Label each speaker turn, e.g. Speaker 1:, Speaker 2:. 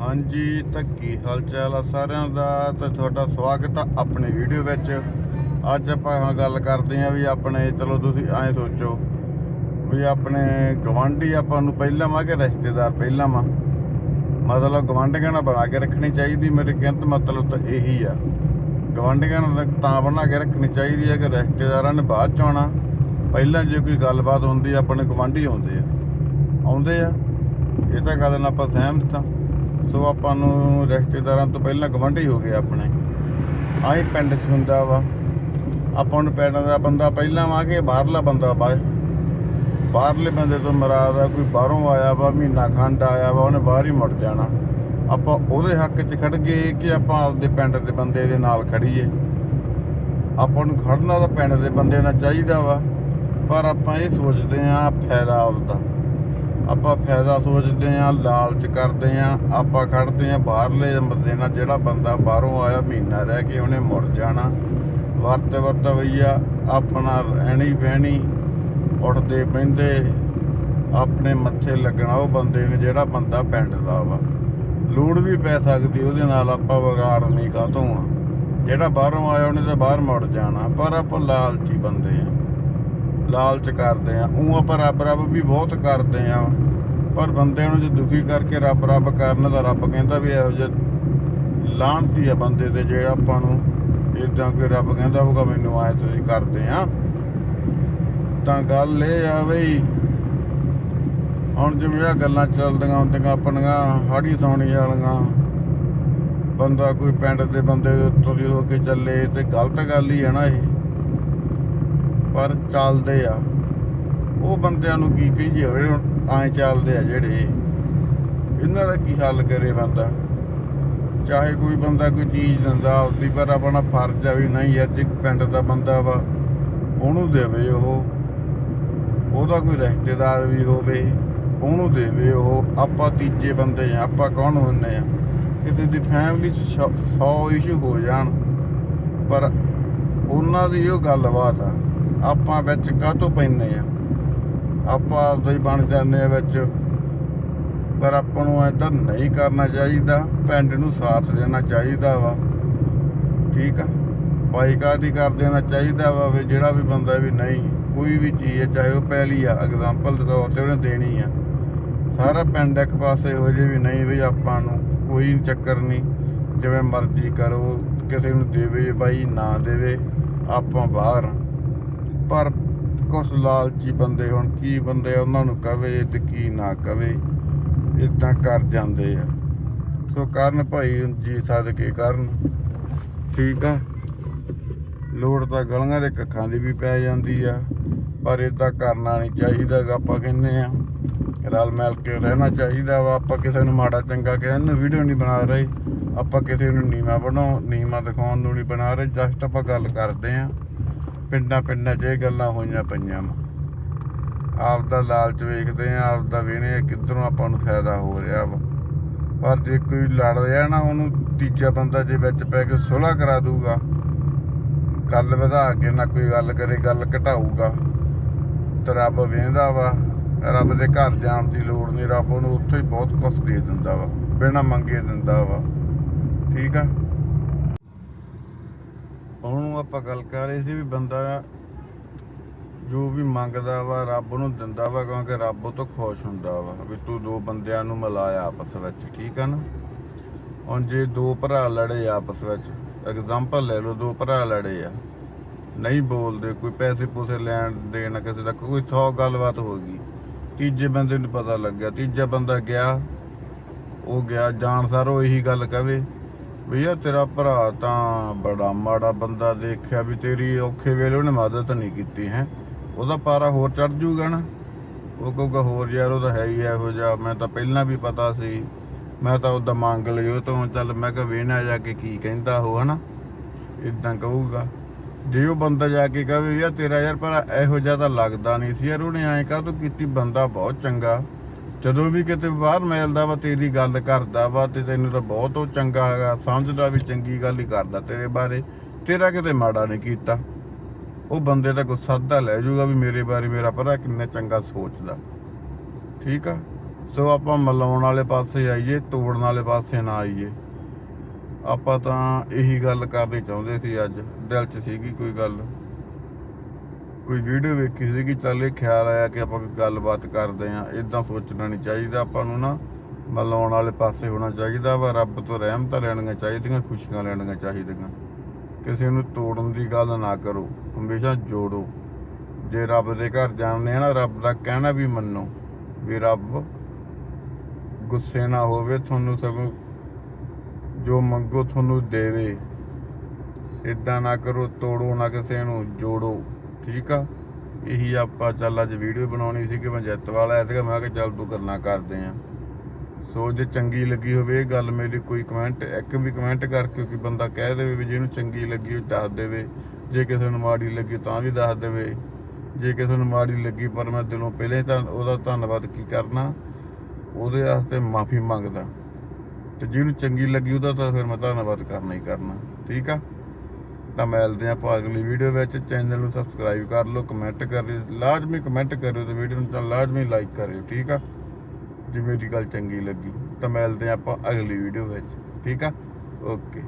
Speaker 1: ਹਾਂਜੀ ਤਾਂ ਕੀ ਹਾਲ ਚਾਲ ਆ ਸਾਰਿਆਂ ਦਾ ਤੇ ਤੁਹਾਡਾ ਸਵਾਗਤ ਆ ਆਪਣੀ ਵੀਡੀਓ ਵਿੱਚ। ਅੱਜ ਆਪਾਂ ਹਾਂ ਗੱਲ ਕਰਦੇ ਆ ਵੀ ਆਪਣੇ, ਚਲੋ ਤੁਸੀਂ ਐਂ ਸੋਚੋ ਵੀ ਆਪਣੇ ਗਵਾਂਢੀ ਆਪਾਂ ਨੂੰ ਪਹਿਲਾਂ ਵਾ ਕਿ ਰਿਸ਼ਤੇਦਾਰ ਪਹਿਲਾਂ ਵਾ? ਮਤਲਬ ਗਵਾਂਢੀਆਂ ਨਾਲ ਬਣਾ ਕੇ ਰੱਖਣੀ ਚਾਹੀਦੀ, ਮੇਰੇ ਕਹਿਣ ਦਾ ਮਤਲਬ ਤਾਂ ਇਹੀ ਆ। ਗਵਾਂਢੀਆਂ ਨਾਲ ਤਾਂ ਬਣਾ ਕੇ ਰੱਖਣੀ ਚਾਹੀਦੀ ਹੈ ਕਿ ਰਿਸ਼ਤੇਦਾਰਾਂ ਨੇ ਬਾਅਦ ਚ ਆਉਣਾ। ਪਹਿਲਾਂ ਜੇ ਕੋਈ ਗੱਲਬਾਤ ਹੁੰਦੀ, ਆਪਣੇ ਗਵਾਂਢੀ ਆਉਂਦੇ ਆ। ਆਉਂਦੇ ਆ। ਇਹ ਤਾਂ ਗੱਲ ਨਾਲ ਆਪਾਂ ਸਹਿਮਤ ਆ। ਸੋ ਆਪਾਂ ਨੂੰ ਰਿਸ਼ਤੇਦਾਰਾਂ ਤੋਂ ਪਹਿਲਾਂ ਗਵਾਂਢੀ ਹੋ ਗਏ ਆਪਣੇ। ਆਹੀ ਪਿੰਡ 'ਚ ਹੁੰਦਾ ਵਾ। ਆਪਾਂ ਨੂੰ ਪਿੰਡ ਦਾ ਬੰਦਾ ਪਹਿਲਾਂ ਆ ਕੇ ਬਾਹਰਲਾ ਬੰਦਾ ਬਾ ਬਾਹਰਲੇ ਬੰਦੇ ਤੋਂ ਮਰਾਦ ਆ, ਕੋਈ ਬਾਹਰੋਂ ਆਇਆ ਵਾ, ਮਹੀਨਾ ਖੰਡ ਆਇਆ ਵਾ, ਉਹਨੇ ਬਾਹਰ ਹੀ ਮੁੜ ਜਾਣਾ। ਆਪਾਂ ਉਹਦੇ ਹੱਕ 'ਚ ਖੜ ਗਏ ਕਿ ਆਪਾਂ ਆਪਦੇ ਪਿੰਡ ਦੇ ਬੰਦੇ ਦੇ ਨਾਲ ਖੜੀਏ ਆਪਾਂ ਨੂੰ ਖੜਨਾ ਤਾਂ ਪਿੰਡ ਦੇ ਬੰਦੇ ਨਾਲ ਚਾਹੀਦਾ ਵਾ, ਪਰ ਆਪਾਂ ਇਹ ਸੋਚਦੇ ਆਂ ਫਾਇਦਾ ਆਪਦਾ। ਆਪਾਂ ਫਾਇਦਾ ਸੋਚਦੇ ਆਂ ਲਾਲਚ ਕਰਦੇ ਆਂ ਆਪਾਂ ਖੜਦੇ ਆਂ ਬਾਹਰਲੇ ਬੰਦੇ ਨਾਲ, ਜਿਹੜਾ ਬੰਦਾ ਬਾਹਰੋਂ ਆਇਆ ਮਹੀਨਾ ਰਹਿ ਕੇ ਉਹਨੇ ਮੁੜ ਜਾਣਾ। ਵਰਤ ਵਰਤ ਵਈਆ ਆਪਣਾ ਰਹਿਣੀ ਬਹਿਣੀ, ਉੱਠਦੇ ਬਹਿੰਦੇ, ਆਪਣੇ ਮੱਥੇ ਲੱਗਣਾ ਉਹ ਬੰਦੇ ਨੇ, ਜਿਹੜਾ ਬੰਦਾ ਪਿੰਡ ਦਾ ਵਾ। ਲੋੜ ਵੀ ਪੈ ਸਕਦੀ ਉਹਦੇ ਨਾਲ ਆਪਾਂ ਵਿਗਾੜ ਨਹੀਂ ਕਾਹਤੋਂ ਆ। ਜਿਹੜਾ ਬਾਹਰੋਂ ਆਇਆ ਉਹਨੇ ਤਾਂ ਬਾਹਰ ਮੁੜ ਜਾਣਾ, ਪਰ ਆਪਾਂ ਲਾਲਚੀ ਬੰਦੇ ਆ। ਲਾਲਚ ਕਰਦੇ ਆ। ਉਹ ਆਪਾਂ ਰੱਬ ਰੱਬ ਵੀ ਬਹੁਤ ਕਰਦੇ ਆ। ਪਰ ਬੰਦੇ ਨੂੰ ਜੇ ਦੁਖੀ ਕਰਕੇ ਰੱਬ ਰੱਬ ਕਰਨ ਦਾ ਰੱਬ ਕਹਿੰਦਾ ਵੀ ਇਹੋ ਜਿਹੇ ਲਾਹਣਤੀ ਆ ਬੰਦੇ ਤੇ ਜੇ ਆਪਾਂ ਨੂੰ ਇਦਾਂ ਕੋਈ ਰੱਬ ਕਹਿੰਦਾ ਹੋਊਗਾ, ਮੈਨੂੰ ਆਏ ਤੁਸੀਂ ਕਰਦੇ ਆ। ਤਾਂ ਗੱਲ ਇਹ ਆ ਬਈ ਹੁਣ ਜਿਵੇਂ ਆ ਗੱਲਾਂ ਚੱਲਦੀਆਂ ਹੁੰਦੀਆਂ ਆਪਣੀਆਂ, ਹਾੜੀ ਸੌਣੀ ਵਾਲੀਆਂ, ਬੰਦਾ ਕੋਈ ਪਿੰਡ ਦੇ ਬੰਦੇ ਦੇ ਉੱਤੋਂ ਦੀ ਹੋ ਕੇ ਚੱਲੇ ਤੇ ਗਲਤ ਗੱਲ ਹੀ ਹੈ ਨਾ ਇਹ। ਪਰ ਚੱਲਦੇ ਆ। ਉਹ ਬੰਦਿਆਂ ਨੂੰ ਕੀ ਕਹੀਏ ਹੋਏ ਐਂ ਚੱਲਦੇ ਆ ਜਿਹੜੇ ਇਹਨਾਂ ਦਾ ਕੀ ਹੱਲ ਕਰੇ ਬੰਦਾ। ਚਾਹੇ ਕੋਈ ਬੰਦਾ ਕੋਈ ਚੀਜ਼ ਦਿੰਦਾ ਆਪਦੀ ਪਰ ਆਪਣਾ ਫਰਜ਼ ਆ ਵੀ ਨਹੀਂ, ਅੱਜ ਇੱਕ ਪਿੰਡ ਦਾ ਬੰਦਾ ਵਾ, ਉਹਨੂੰ ਦੇਵੇ ਉਹ। ਉਹਦਾ ਕੋਈ ਰਿਸ਼ਤੇਦਾਰ ਵੀ ਹੋਵੇ, ਉਹਨੂੰ ਦੇਵੇ ਉਹ। ਆਪਾਂ ਤੀਜੇ ਬੰਦੇ ਆ, ਆਪਾਂ ਕੌਣ ਹੁੰਨੇ ਆ? ਕਿਸੇ ਦੀ ਫੈਮਿਲੀ 'ਚ 100 ਇਸ਼ੂ ਹੋ ਜਾਣ, ਪਰ ਉਹਨਾਂ ਦੀ ਉਹ ਗੱਲਬਾਤ ਆ। ਆਪਾਂ ਵਿੱਚ ਕਾਹਤੋਂ ਪੈਨੇ ਆ? ਆਪਾਂ ਆਪਦਾ ਹੀ ਬਣ ਜਾਂਦੇ ਆ ਵਿੱਚ। ਪਰ ਆਪਾਂ ਨੂੰ ਏਦਾਂ ਨਹੀਂ ਕਰਨਾ ਚਾਹੀਦਾ, ਪਿੰਡ ਨੂੰ ਸਾਥ ਦੇਣਾ ਚਾਹੀਦਾ ਵਾ। ਠੀਕ ਆ? ਬਾਈਕਾਟ ਹੀ ਕਰ ਦੇਣਾ ਚਾਹੀਦਾ ਵਾ ਵੀ ਜਿਹੜਾ ਵੀ ਬੰਦਾ ਵੀ ਨਹੀਂ, ਕੋਈ ਵੀ ਚੀਜ਼ ਹੈ ਚਾਹੇ ਉਹ ਪਹਿਲੀ ਆ ਐਗਜ਼ਾਮਪਲ ਦੇ ਤੌਰ ਤੇ ਉਹਨੇ ਦੇਣੀ ਆ। ਸਾਰਾ ਪਿੰਡ ਇੱਕ ਪਾਸੇ ਹੋ ਜੇ ਵੀ ਨਹੀਂ ਵੀ ਆਪਾਂ ਨੂੰ ਕੋਈ ਚੱਕਰ ਨਹੀਂ, ਜਿਵੇਂ ਮਰਜ਼ੀ ਕਰੋ, ਕਿਸੇ ਨੂੰ ਦੇਵੇ, ਬਾਈ ਨਾ ਦੇਵੇ, ਆਪਾਂ ਬਾਹਰ ਪਰ ਕੁਛ ਲਾਲਚੀ ਬੰਦੇ ਹੁਣ ਕੀ ਬੰਦੇ ਉਹਨਾਂ ਨੂੰ ਕਵੇ ਤੇ ਕੀ ਨਾ ਕਵੇ ਇਦਾਂ ਕਰ ਜਾਂਦੇ ਆ। ਸੋ ਕਰਨ ਭਾਈ ਜੀ ਸਦਕੇ ਕਰਨ, ਠੀਕ ਆ। ਲੋੜ ਤਾਂ ਗਲੀਆਂ ਦੇ ਕੱਖਾਂ ਦੀ ਵੀ ਪੈ ਜਾਂਦੀ ਆ, ਪਰ ਇਦਾਂ ਕਰਨਾ ਨਹੀਂ ਚਾਹੀਦਾ ਆਪਾਂ ਕਹਿੰਨੇ ਆ। ਰਲ ਮਿਲ ਕੇ ਰਹਿਣਾ ਚਾਹੀਦਾ ਵਾ, ਆਪਾਂ ਕਿਸੇ ਨੂੰ ਮਾੜਾ ਚੰਗਾ ਕਹਿਣ ਨੂੰ ਵੀਡੀਓ ਨਹੀਂ ਬਣਾ ਰਹੇ, ਆਪਾਂ ਕਿਸੇ ਨੂੰ ਨੀਵਾ ਬਣਾਉ ਨੀਵਾ ਦਿਖਾਉਣ ਨੂੰ ਨਹੀਂ ਬਣਾ ਰਹੇ ਜਸਟ ਆਪਾਂ ਗੱਲ ਕਰਦੇ ਆ। ਪਿੰਡਾਂ ਪਿੰਡਾਂ 'ਚ ਇਹ ਗੱਲਾਂ ਹੋਈਆਂ ਪਈਆਂ ਵਾ। ਆਪ ਦਾ ਲਾਲਚ ਵੇਖਦੇ ਆ ਆਪ ਦਾ ਵੇਣੇ ਕਿੱਧਰੋਂ ਆਪਾਂ ਨੂੰ ਫਾਇਦਾ ਹੋ ਰਿਹਾ ਵਾ। ਪਰ ਜੇ ਕੋਈ ਲੜ ਰਿਹਾ ਨਾ, ਉਹਨੂੰ ਤੀਜਾ ਬੰਦਾ ਜੇ ਵਿੱਚ ਪੈ ਕੇ ਸੁਲ੍ਹਾ ਕਰਾ ਦੂਗਾ, ਗੱਲ ਵਧਾ ਕੇ ਨਾ ਕੋਈ ਗੱਲ ਕਰੇ, ਗੱਲ ਘਟਾਊਗਾ। ਤੇ ਰੱਬ ਵੇਂਦਾ ਵਾ, ਰੱਬ ਦੇ ਘਰ ਜਾਣ ਦੀ ਲੋੜ ਨਹੀਂ, ਰੱਬ ਉਹਨੂੰ ਉੱਥੇ ਹੀ ਬਹੁਤ ਕੁਝ ਦੇ ਦਿੰਦਾ ਵਾ, ਬਿਨਾਂ ਮੰਗੇ ਦਿੰਦਾ ਵਾ। ਠੀਕ ਆ? ਉਹਨੂੰ ਆਪਾਂ ਗੱਲ ਕਰ ਰਹੇ ਸੀ ਵੀ ਬੰਦਾ ਜੋ ਵੀ ਮੰਗਦਾ ਵਾ, ਰੱਬ ਨੂੰ ਦਿੰਦਾ ਵਾ, ਕਿਉਂਕਿ ਰੱਬ ਉਹ ਤੋਂ ਖੁਸ਼ ਹੁੰਦਾ ਵਾ ਵੀ ਤੂੰ ਦੋ ਬੰਦਿਆਂ ਨੂੰ ਮਿਲਾਇਆ ਆਪਸ ਵਿੱਚ, ਠੀਕ ਆ ਨਾ? ਹੁਣ ਜੇ ਦੋ ਭਰਾ ਲੜੇ ਆਪਸ ਵਿੱਚ ਐਗਜ਼ਾਮਪਲ ਲੈ ਲਓ, ਦੋ ਭਰਾ ਲੜੇ ਆ, ਨਹੀਂ ਬੋਲਦੇ, ਕੋਈ ਪੈਸੇ ਪੂਸੇ ਲੈਣ ਦੇਣ ਕਿਸੇ ਦਾ, ਕੋਈ 100 ਗੱਲਬਾਤ ਹੋ ਗਈ, ਤੀਜੇ ਬੰਦੇ ਨੂੰ ਪਤਾ ਲੱਗਿਆ, ਤੀਜਾ ਬੰਦਾ ਗਿਆ, ਉਹ ਗਿਆ, ਜਾਣ ਸਾਰ ਉਹ ਇਹੀ ਗੱਲ ਕਵੇ ਵੀ ਯਾਰ ਤੇਰਾ ਭਰਾ ਤਾਂ ਬੜਾ ਮਾੜਾ ਬੰਦਾ ਦੇਖਿਆ ਵੀ ਤੇਰੀ ਔਖੇ ਵੇਲੇ ਉਹਨੇ ਮਦਦ ਨਹੀਂ ਕੀਤੀ, ਹੈ? ਉਹਦਾ ਪਾਰਾ ਹੋਰ ਚੜ ਜੂਗਾ ਨਾ? ਉਹ ਕਹੂਗਾ, ਹੋਰ ਯਾਰ, ਉਹ ਤਾਂ ਹੈ ਹੀ ਇਹੋ ਜਿਹਾ। ਮੈਂ ਤਾਂ ਪਹਿਲਾਂ ਵੀ ਪਤਾ ਸੀ। ਮੈਂ ਤਾਂ ਉਹਦਾ ਮੰਗ ਲਈ ਉਹ ਤੋਂ ਚੱਲ ਮੈਂ ਕਿਹਾ ਵੇਣਾ ਜਾ ਕੇ ਕੀ ਕਹਿੰਦਾ ਉਹ, ਹਨਾ? ਇਦਾਂ ਕਹੂਗਾ। ਜੇ ਉਹ ਬੰਦਾ ਜਾ ਕੇ ਕਹੇ ਯਾਰ ਤੇਰਾ ਯਾਰ ਪਰ ਇਹੋ ਜਿਹਾ ਤਾਂ ਲੱਗਦਾ ਨਹੀਂ ਸੀ ਯਾਰ, ਉਹਨੇ ਐਂ ਕਾਹ ਤੋਂ ਕੀਤੀ? ਬੰਦਾ ਬਹੁਤ ਚੰਗਾ। ਜਦੋਂ ਵੀ ਕਿਤੇ ਬਾਹਰ ਮਿਲਦਾ ਵਾ, ਤੇਰੀ ਗੱਲ ਕਰਦਾ ਵਾ ਤੇ ਤੈਨੂੰ ਤਾਂ ਬਹੁਤ ਉਹ ਚੰਗਾ ਹੈਗਾ, ਸਮਝਦਾ ਵੀ ਚੰਗੀ ਗੱਲ ਹੀ ਕਰਦਾ ਤੇਰੇ ਬਾਰੇ। ਤੇਰਾ ਕਿਤੇ ਮਾੜਾ ਨਹੀਂ ਕੀਤਾ। ਉਹ ਬੰਦੇ ਦਾ ਗੁੱਸਾ ਅੱਧਾ ਲੈ ਜਾਊਗਾ ਵੀ ਮੇਰੇ ਬਾਰੇ ਮੇਰਾ ਭਰਾ ਕਿੰਨਾ ਚੰਗਾ ਸੋਚਦਾ। ਠੀਕ ਆ? ਸੋ ਆਪਾਂ ਮਲਾਉਣ ਵਾਲੇ ਪਾਸੇ ਆਈਏ, ਤੋੜਨ ਵਾਲੇ ਪਾਸੇ ਨਾ ਆਈਏ। ਆਪਾਂ ਤਾਂ ਇਹੀ ਗੱਲ ਕਰਨੀ ਚਾਹੁੰਦੇ ਸੀ ਅੱਜ। ਦਿਲ 'ਚ ਸੀਗੀ ਕੋਈ ਗੱਲ। ਕੋਈ ਵੀਡੀਓ ਵੇਖੀ ਸੀ ਕਿ ਚੱਲ ਇਹ ਖਿਆਲ ਆਇਆ ਕਿ ਆਪਾਂ ਕੋਈ ਗੱਲਬਾਤ ਕਰਦੇ ਆਂ ਇਦਾਂ ਸੋਚਣਾ ਨਹੀਂ ਚਾਹੀਦਾ, ਆਪਾਂ ਨੂੰ ਨਾ ਮਲਾਉਣ ਵਾਲੇ ਪਾਸੇ ਹੋਣਾ ਚਾਹੀਦਾ ਵਾ, ਰੱਬ ਤੋਂ ਰਹਿਮਤਾਂ ਲੈਣੀਆਂ ਚਾਹੀਦੀਆਂ, ਖੁਸ਼ੀਆਂ ਲੈਣੀਆਂ ਚਾਹੀਦੀਆਂ। ਕਿਸੇ ਨੂੰ ਤੋੜਨ ਦੀ ਗੱਲ ਨਾ ਕਰੋ, ਹਮੇਸ਼ਾ ਜੋੜੋ। ਜੇ ਰੱਬ ਦੇ ਘਰ ਜਾਂਦੇ ਆ ਨਾ, ਰੱਬ ਦਾ ਕਹਿਣਾ ਵੀ ਮੰਨੋ ਵੀ ਰੱਬ ਗੁੱਸੇ ਨਾ ਹੋਵੇ, ਤੁਹਾਨੂੰ ਸਗੋਂ ਜੋ ਮੰਗੋ, ਤੁਹਾਨੂੰ ਦੇਵੇ। ਇਦਾਂ ਨਾ ਕਰੋ, ਤੋੜੋ ਨਾ ਕਿਸੇ ਨੂੰ, ਜੋੜੋ। ਠੀਕ ਆ? ਇਹੀ ਆਪਾਂ ਚੱਲ ਅੱਜ ਵੀਡੀਓ ਬਣਾਉਣੀ ਸੀ ਕਿ ਮੈਂ ਜਿੱਤ ਵਾਲਾ ਆਇਆ ਸੀਗਾ ਮੈਂ ਕਿਹਾ ਚੱਲ ਤੂੰ ਕਰਨਾ ਕਰਦੇ ਆ। ਸੋ ਜੇ ਚੰਗੀ ਲੱਗੀ ਹੋਵੇ ਇਹ ਗੱਲ ਮੇਰੀ, ਕੋਈ ਕਮੈਂਟ ਇੱਕ ਵੀ ਕਮੈਂਟ ਕਰ, ਕਿਉਂਕਿ ਬੰਦਾ ਕਹਿ ਦੇਵੇ ਵੀ ਜਿਹਨੂੰ ਚੰਗੀ ਲੱਗੀ ਉਹ ਦੱਸ ਦੇਵੇ। ਜੇ ਕਿਸੇ ਨੂੰ ਮਾੜੀ ਲੱਗੀ ਤਾਂ ਵੀ ਦੱਸ ਦੇਵੇ। ਜੇ ਕਿਸੇ ਨੂੰ ਮਾੜੀ ਲੱਗੀ ਪਰ ਮੈਂ ਦਿਲੋਂ ਪਹਿਲੇ ਤਾਂ ਉਹਦਾ ਧੰਨਵਾਦ ਕੀ ਕਰਨਾ? ਉਹਦੇ ਵਾਸਤੇ ਮਾਫੀ ਮੰਗਦਾ। ਤੇ ਜਿਹਨੂੰ ਚੰਗੀ ਲੱਗੀ ਉਹਦਾ ਤਾਂ ਫਿਰ ਮੈਂ ਧੰਨਵਾਦ ਕਰਨਾ ਹੀ ਕਰਨਾ। ਠੀਕ ਆ? ਤਾਂ ਮਿਲਦੇ ਆਪਾਂ ਅਗਲੀ ਵੀਡੀਓ ਵਿੱਚ। ਚੈਨਲ ਨੂੰ ਸਬਸਕ੍ਰਾਈਬ ਕਰ ਲਓ ਕਮੈਂਟ ਕਰਿਓ ਲਾਜ਼ਮੀ ਕਮੈਂਟ ਕਰਿਓ ਤੇ ਵੀਡੀਓ ਨੂੰ ਤਾਂ ਲਾਜ਼ਮੀ ਲਾਈਕ ਕਰਿਓ, ਠੀਕ ਆ? ਜੇ ਮੇਰੀ ਗੱਲ ਚੰਗੀ ਲੱਗੀ ਤਾਂ ਮਿਲਦੇ ਆਪਾਂ ਅਗਲੀ ਵੀਡੀਓ ਵਿੱਚ, ਠੀਕ ਆ? ਓਕੇ